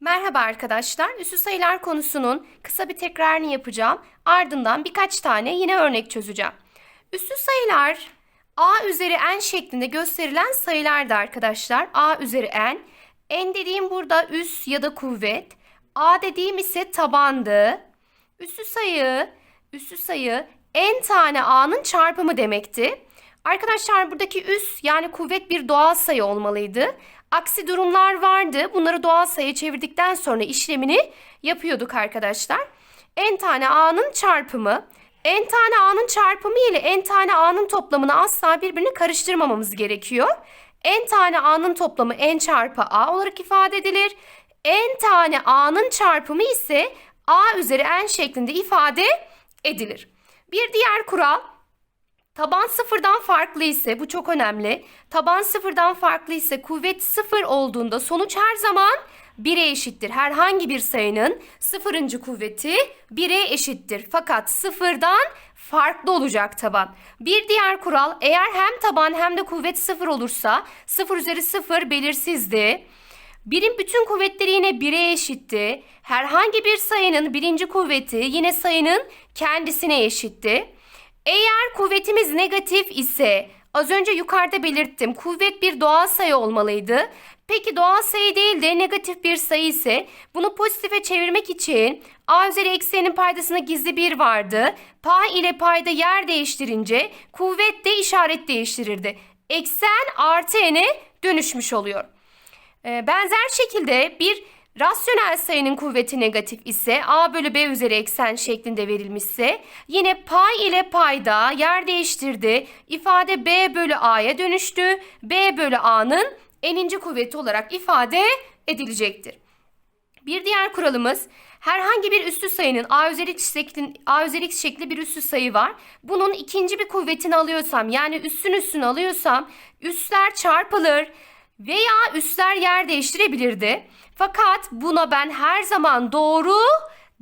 Merhaba arkadaşlar. Üssü sayılar konusunun kısa bir tekrarını yapacağım. Ardından birkaç tane yine örnek çözeceğim. Üssü sayılar a üzeri n şeklinde gösterilen sayılardı arkadaşlar. a üzeri n. n dediğim burada üs ya da kuvvet. a dediğim ise tabandı. Üssü sayı, üssü sayı n tane a'nın çarpımı demekti. Arkadaşlar buradaki üs yani kuvvet bir doğal sayı olmalıydı. Aksi durumlar vardı. Bunları doğal sayıya çevirdikten sonra işlemini yapıyorduk arkadaşlar. n tane a'nın çarpımı. n tane a'nın çarpımı ile n tane a'nın toplamını asla birbirine karıştırmamamız gerekiyor. n tane a'nın toplamı n çarpı a olarak ifade edilir. n tane a'nın çarpımı ise a üzeri n şeklinde ifade edilir. Bir diğer kural Taban sıfırdan farklı ise bu çok önemli. Taban sıfırdan farklı ise kuvvet sıfır olduğunda sonuç her zaman 1'e eşittir. Herhangi bir sayının sıfırıncı kuvveti 1'e eşittir. Fakat sıfırdan farklı olacak taban. Bir diğer kural eğer hem taban hem de kuvvet sıfır olursa sıfır üzeri sıfır belirsizdi. Birin bütün kuvvetleri yine 1'e eşitti. Herhangi bir sayının birinci kuvveti yine sayının kendisine eşitti. Eğer kuvvetimiz negatif ise az önce yukarıda belirttim kuvvet bir doğal sayı olmalıydı. Peki doğal sayı değil de negatif bir sayı ise bunu pozitife çevirmek için a üzeri eksenin paydasında gizli bir vardı. Pay ile payda yer değiştirince kuvvet de işaret değiştirirdi. Eksen artı n'e dönüşmüş oluyor. Ee, benzer şekilde bir rasyonel sayının kuvveti negatif ise a bölü b üzeri eksen şeklinde verilmişse yine pay ile payda yer değiştirdi. İfade b bölü a'ya dönüştü. b bölü a'nın eninci kuvveti olarak ifade edilecektir. Bir diğer kuralımız herhangi bir üstü sayının a üzeri x şekli, a üzeri x şekli bir üstü sayı var. Bunun ikinci bir kuvvetini alıyorsam yani üstün üstünü alıyorsam üstler çarpılır veya üstler yer değiştirebilirdi. Fakat buna ben her zaman doğru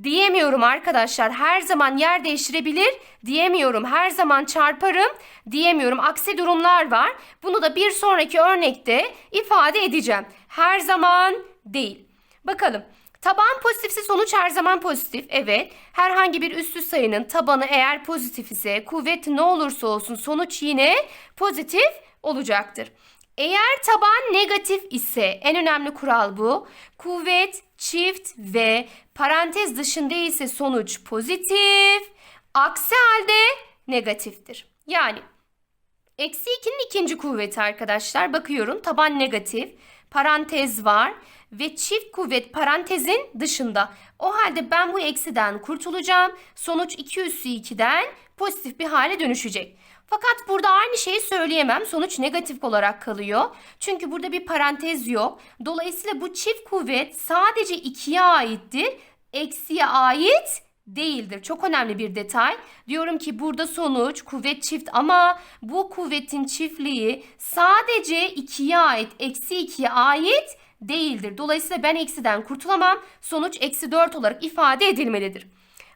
diyemiyorum arkadaşlar. Her zaman yer değiştirebilir diyemiyorum. Her zaman çarparım diyemiyorum. Aksi durumlar var. Bunu da bir sonraki örnekte ifade edeceğim. Her zaman değil. Bakalım. Taban pozitifse sonuç her zaman pozitif. Evet. Herhangi bir üstü sayının tabanı eğer pozitif ise kuvvet ne olursa olsun sonuç yine pozitif olacaktır. Eğer taban negatif ise en önemli kural bu. Kuvvet çift ve parantez dışında ise sonuç pozitif. Aksi halde negatiftir. Yani eksi 2'nin ikinci kuvveti arkadaşlar. Bakıyorum taban negatif. Parantez var ve çift kuvvet parantezin dışında. O halde ben bu eksiden kurtulacağım. Sonuç 2 üssü 2'den pozitif bir hale dönüşecek. Fakat burada aynı şeyi söyleyemem. Sonuç negatif olarak kalıyor. Çünkü burada bir parantez yok. Dolayısıyla bu çift kuvvet sadece 2'ye aittir. Eksiye ait değildir. Çok önemli bir detay. Diyorum ki burada sonuç kuvvet çift ama bu kuvvetin çiftliği sadece 2'ye ait, eksi 2'ye ait değildir. Dolayısıyla ben eksiden kurtulamam. Sonuç eksi 4 olarak ifade edilmelidir.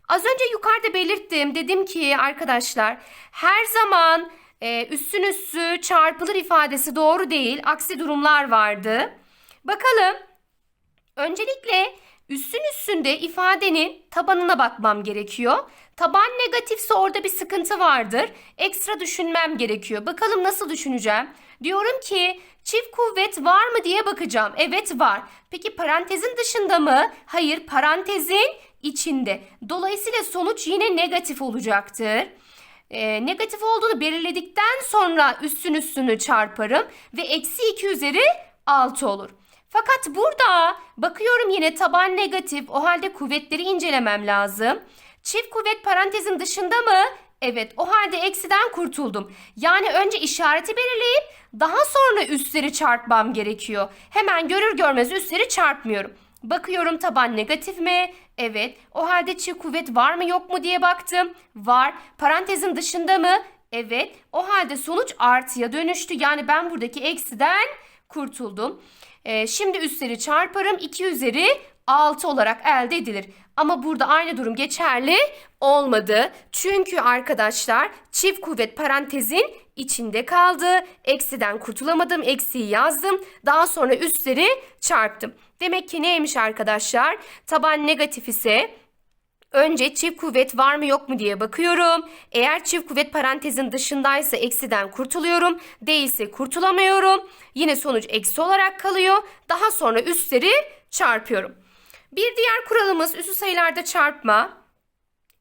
Az önce yukarıda belirttim. Dedim ki arkadaşlar her zaman e, üstün üssü çarpılır ifadesi doğru değil. Aksi durumlar vardı. Bakalım. Öncelikle üstün üstünde ifadenin tabanına bakmam gerekiyor. Taban negatifse orada bir sıkıntı vardır. Ekstra düşünmem gerekiyor. Bakalım nasıl düşüneceğim? Diyorum ki çift kuvvet var mı diye bakacağım. Evet var. Peki parantezin dışında mı? Hayır parantezin içinde. Dolayısıyla sonuç yine negatif olacaktır. Ee, negatif olduğunu belirledikten sonra üstün üstünü çarparım ve eksi 2 üzeri 6 olur. Fakat burada bakıyorum yine taban negatif o halde kuvvetleri incelemem lazım. Çift kuvvet parantezin dışında mı? Evet o halde eksiden kurtuldum. Yani önce işareti belirleyip daha sonra üstleri çarpmam gerekiyor. Hemen görür görmez üstleri çarpmıyorum. Bakıyorum taban negatif mi? Evet. O halde çift kuvvet var mı yok mu diye baktım. Var. Parantezin dışında mı? Evet. O halde sonuç artıya dönüştü. Yani ben buradaki eksiden kurtuldum. Ee, şimdi üstleri çarparım 2 üzeri 6 olarak elde edilir. Ama burada aynı durum geçerli olmadı. Çünkü arkadaşlar çift kuvvet parantezin içinde kaldı. Eksiden kurtulamadım. Eksiği yazdım. Daha sonra üstleri çarptım. Demek ki neymiş arkadaşlar? Taban negatif ise Önce çift kuvvet var mı yok mu diye bakıyorum. Eğer çift kuvvet parantezin dışındaysa eksiden kurtuluyorum. Değilse kurtulamıyorum. Yine sonuç eksi olarak kalıyor. Daha sonra üstleri çarpıyorum. Bir diğer kuralımız üstü sayılarda çarpma.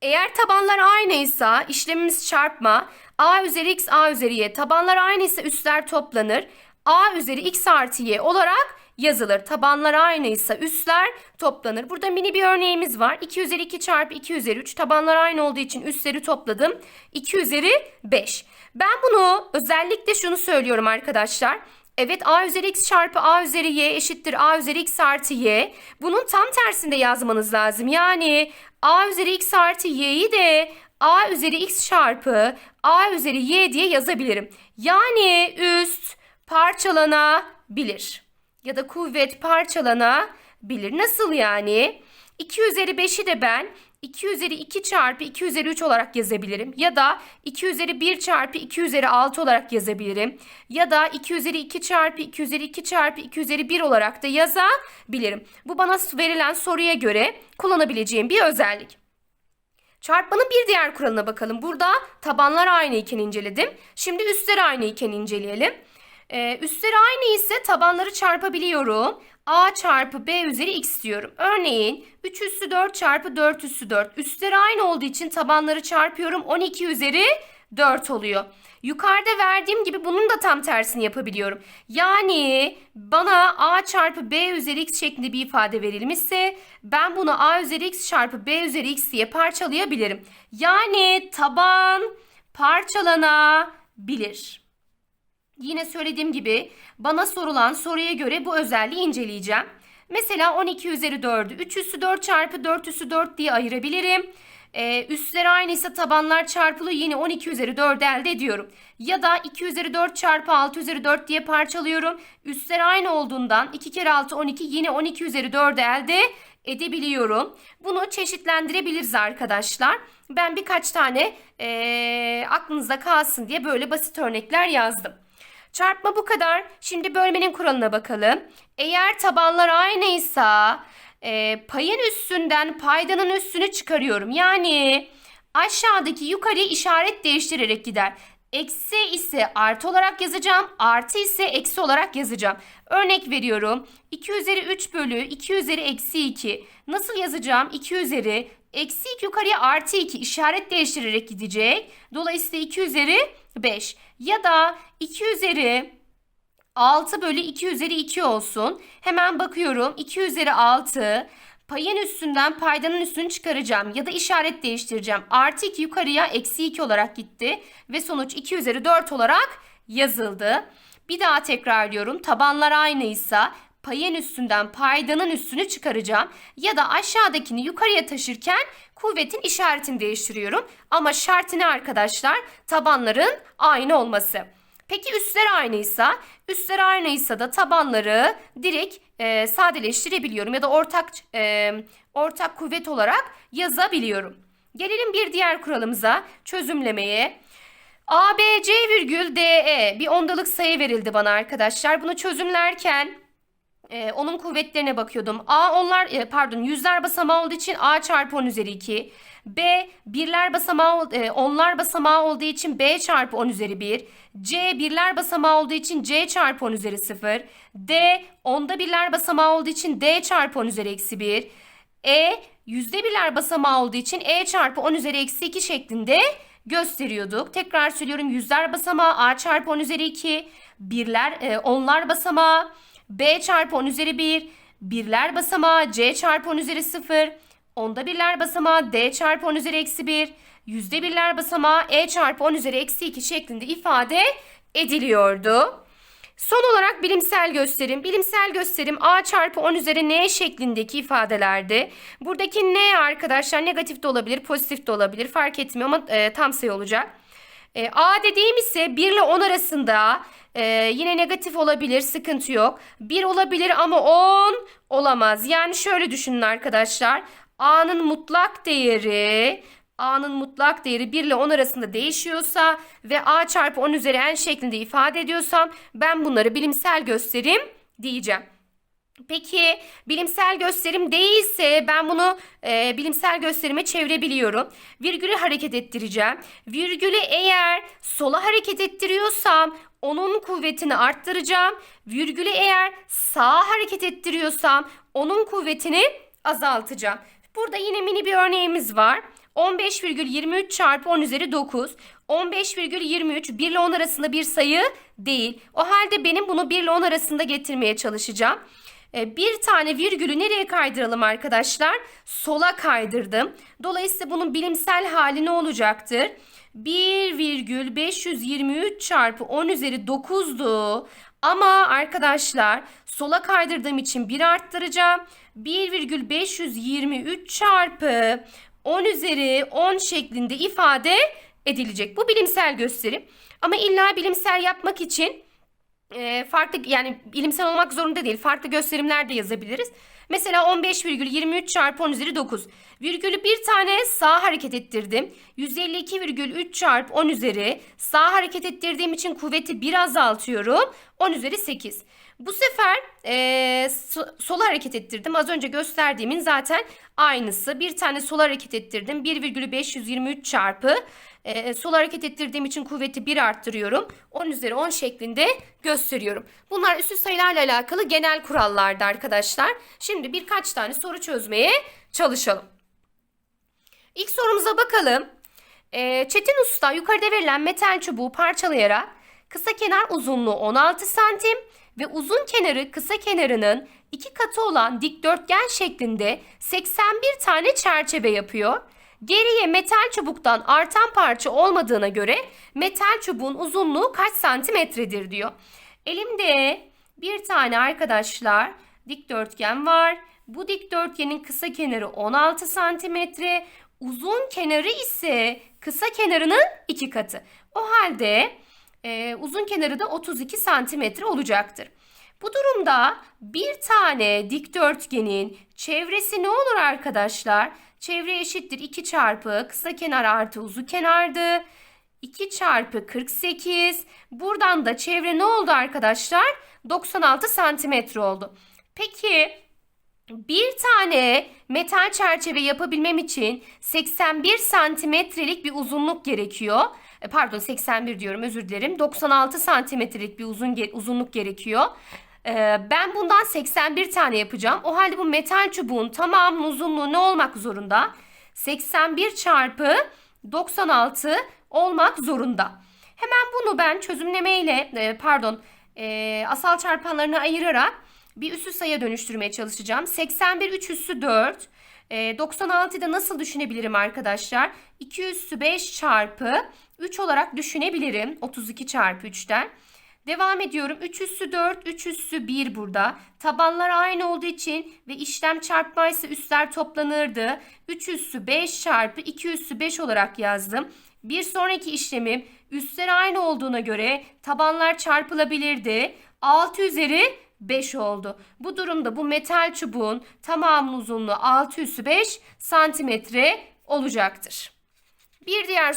Eğer tabanlar aynıysa işlemimiz çarpma. A üzeri x a üzeri y. Tabanlar aynıysa üstler toplanır. a üzeri x artı y olarak yazılır. Tabanlar aynıysa üstler toplanır. Burada mini bir örneğimiz var. 2 üzeri 2 çarpı 2 üzeri 3. Tabanlar aynı olduğu için üstleri topladım. 2 üzeri 5. Ben bunu özellikle şunu söylüyorum arkadaşlar. Evet a üzeri x çarpı a üzeri y eşittir a üzeri x artı y. Bunun tam tersinde yazmanız lazım. Yani a üzeri x artı y'yi de a üzeri x çarpı a üzeri y diye yazabilirim. Yani üst parçalanabilir. Ya da kuvvet parçalanabilir. Nasıl yani? 2 üzeri 5'i de ben 2 üzeri 2 çarpı 2 üzeri 3 olarak yazabilirim. Ya da 2 üzeri 1 çarpı 2 üzeri 6 olarak yazabilirim. Ya da 2 üzeri 2 çarpı 2 üzeri 2 çarpı 2 üzeri 1 olarak da yazabilirim. Bu bana verilen soruya göre kullanabileceğim bir özellik. Çarpmanın bir diğer kuralına bakalım. Burada tabanlar aynı iken inceledim. Şimdi üstler aynı iken inceleyelim. Ee, üstleri aynı ise tabanları çarpabiliyorum. A çarpı B üzeri x diyorum. Örneğin 3 üssü 4 çarpı 4 üssü 4. Üstleri aynı olduğu için tabanları çarpıyorum. 12 üzeri 4 oluyor. Yukarıda verdiğim gibi bunun da tam tersini yapabiliyorum. Yani bana a çarpı b üzeri x şeklinde bir ifade verilmişse ben bunu a üzeri x çarpı b üzeri x diye parçalayabilirim. Yani taban parçalanabilir. Yine söylediğim gibi bana sorulan soruya göre bu özelliği inceleyeceğim. Mesela 12 üzeri 4'ü 3 üssü 4 çarpı 4 üssü 4 diye ayırabilirim. Ee, üstleri aynıysa tabanlar çarpılı yine 12 üzeri 4 elde ediyorum. Ya da 2 üzeri 4 çarpı 6 üzeri 4 diye parçalıyorum. Üstler aynı olduğundan 2 kere 6 12 yine 12 üzeri 4 elde edebiliyorum. Bunu çeşitlendirebiliriz arkadaşlar. Ben birkaç tane ee, aklınızda kalsın diye böyle basit örnekler yazdım. Çarpma bu kadar. Şimdi bölmenin kuralına bakalım. Eğer tabanlar aynıysa e, payın üstünden paydanın üstünü çıkarıyorum. Yani aşağıdaki yukarıya işaret değiştirerek gider. Eksi ise artı olarak yazacağım. Artı ise eksi olarak yazacağım. Örnek veriyorum. 2 üzeri 3 bölü 2 üzeri eksi 2. Nasıl yazacağım? 2 üzeri eksi 2 yukarıya artı 2 işaret değiştirerek gidecek. Dolayısıyla 2 üzeri 5. Ya da 2 üzeri 6 bölü 2 üzeri 2 olsun. Hemen bakıyorum. 2 üzeri 6 payın üstünden paydanın üstünü çıkaracağım ya da işaret değiştireceğim. Artı 2 yukarıya eksi 2 olarak gitti ve sonuç 2 üzeri 4 olarak yazıldı. Bir daha tekrarlıyorum. Tabanlar aynıysa payın üstünden paydanın üstünü çıkaracağım. Ya da aşağıdakini yukarıya taşırken kuvvetin işaretini değiştiriyorum. Ama şartı ne arkadaşlar? Tabanların aynı olması. Peki üstler aynıysa, üstler aynıysa da tabanları direkt e, sadeleştirebiliyorum ya da ortak e, ortak kuvvet olarak yazabiliyorum. Gelelim bir diğer kuralımıza, çözümlemeye. A, B, C virgül D, E bir ondalık sayı verildi bana arkadaşlar. Bunu çözümlerken e, onun kuvvetlerine bakıyordum. A onlar e, pardon yüzler basamağı olduğu için A çarpı 10 üzeri 2. B birler basamağı e, onlar basamağı olduğu için B çarpı 10 üzeri 1. C birler basamağı olduğu için C çarpı 10 üzeri 0. D onda birler basamağı olduğu için D çarpı 10 üzeri eksi 1. E yüzde birler basamağı olduğu için E çarpı 10 üzeri eksi 2 şeklinde gösteriyorduk. Tekrar söylüyorum yüzler basamağı A çarpı 10 üzeri 2. Birler e, onlar basamağı B çarpı 10 üzeri 1. Birler basamağı C çarpı 10 üzeri 0. Onda birler basamağı D çarpı 10 üzeri eksi 1. Yüzde birler basamağı E çarpı 10 üzeri eksi 2 şeklinde ifade ediliyordu. Son olarak bilimsel gösterim. Bilimsel gösterim A çarpı 10 üzeri N şeklindeki ifadelerdi. Buradaki N arkadaşlar negatif de olabilir, pozitif de olabilir. Fark etmiyor ama e, tam sayı olacak. E, A dediğim ise 1 ile 10 arasında e, yine negatif olabilir sıkıntı yok. 1 olabilir ama 10 olamaz. Yani şöyle düşünün arkadaşlar. A'nın mutlak değeri A'nın mutlak değeri 1 ile 10 arasında değişiyorsa ve A çarpı 10 üzeri n şeklinde ifade ediyorsam ben bunları bilimsel gösterim diyeceğim. Peki bilimsel gösterim değilse ben bunu e, bilimsel gösterime çevirebiliyorum. Virgülü hareket ettireceğim. Virgülü eğer sola hareket ettiriyorsam onun kuvvetini arttıracağım. Virgülü eğer sağa hareket ettiriyorsam onun kuvvetini azaltacağım. Burada yine mini bir örneğimiz var. 15,23 çarpı 10 üzeri 9. 15,23 1 ile 10 arasında bir sayı değil. O halde benim bunu 1 ile 10 arasında getirmeye çalışacağım. E, Bir tane virgülü nereye kaydıralım arkadaşlar? Sola kaydırdım. Dolayısıyla bunun bilimsel hali ne olacaktır? 1,523 çarpı 10 üzeri 9'du. Ama arkadaşlar sola kaydırdığım için 1 arttıracağım. 1,523 çarpı 10 üzeri 10 şeklinde ifade edilecek. Bu bilimsel gösterim. Ama illa bilimsel yapmak için farklı yani bilimsel olmak zorunda değil. Farklı gösterimler de yazabiliriz. Mesela 15,23 çarpı 10 üzeri 9. Virgülü bir tane sağa hareket ettirdim. 152,3 çarpı 10 üzeri sağa hareket ettirdiğim için kuvveti bir azaltıyorum. 10 üzeri 8. Bu sefer e, so- sola hareket ettirdim. Az önce gösterdiğimin zaten aynısı. Bir tane sola hareket ettirdim. 1,523 çarpı e, sol hareket ettirdiğim için kuvveti 1 arttırıyorum. 10 üzeri 10 şeklinde gösteriyorum. Bunlar üstü sayılarla alakalı genel kurallardı arkadaşlar. Şimdi birkaç tane soru çözmeye çalışalım. İlk sorumuza bakalım. E, Çetin Usta yukarıda verilen metal çubuğu parçalayarak kısa kenar uzunluğu 16 santim ve uzun kenarı kısa kenarının iki katı olan dikdörtgen şeklinde 81 tane çerçeve yapıyor. Geriye metal çubuktan artan parça olmadığına göre metal çubuğun uzunluğu kaç santimetredir diyor. Elimde bir tane arkadaşlar dikdörtgen var. Bu dikdörtgenin kısa kenarı 16 santimetre, uzun kenarı ise kısa kenarının iki katı. O halde e, uzun kenarı da 32 santimetre olacaktır. Bu durumda bir tane dikdörtgenin çevresi ne olur arkadaşlar? Çevre eşittir 2 çarpı kısa kenar artı uzun kenardı. 2 çarpı 48. Buradan da çevre ne oldu arkadaşlar? 96 santimetre oldu. Peki bir tane metal çerçeve yapabilmem için 81 santimetrelik bir uzunluk gerekiyor. E, Pardon 81 diyorum özür dilerim. 96 santimetrelik bir uzun uzunluk gerekiyor. Ee, ben bundan 81 tane yapacağım. O halde bu metal çubuğun tamamının uzunluğu ne olmak zorunda? 81 çarpı 96 olmak zorunda. Hemen bunu ben çözümlemeyle e, pardon e, asal çarpanlarını ayırarak bir üssü sayıya dönüştürmeye çalışacağım. 81 3 üssü 4. E, 96'yı da nasıl düşünebilirim arkadaşlar? 2 üssü 5 çarpı 3 olarak düşünebilirim. 32 çarpı 3'ten. Devam ediyorum. 3 üssü 4, 3 üssü 1 burada. Tabanlar aynı olduğu için ve işlem çarpmaysa üstler toplanırdı. 3 üssü 5 çarpı 2 üssü 5 olarak yazdım. Bir sonraki işlemim üstler aynı olduğuna göre tabanlar çarpılabilirdi. 6 üzeri 5 oldu. Bu durumda bu metal çubuğun tamamının uzunluğu 6 üssü 5 santimetre olacaktır. Bir diğer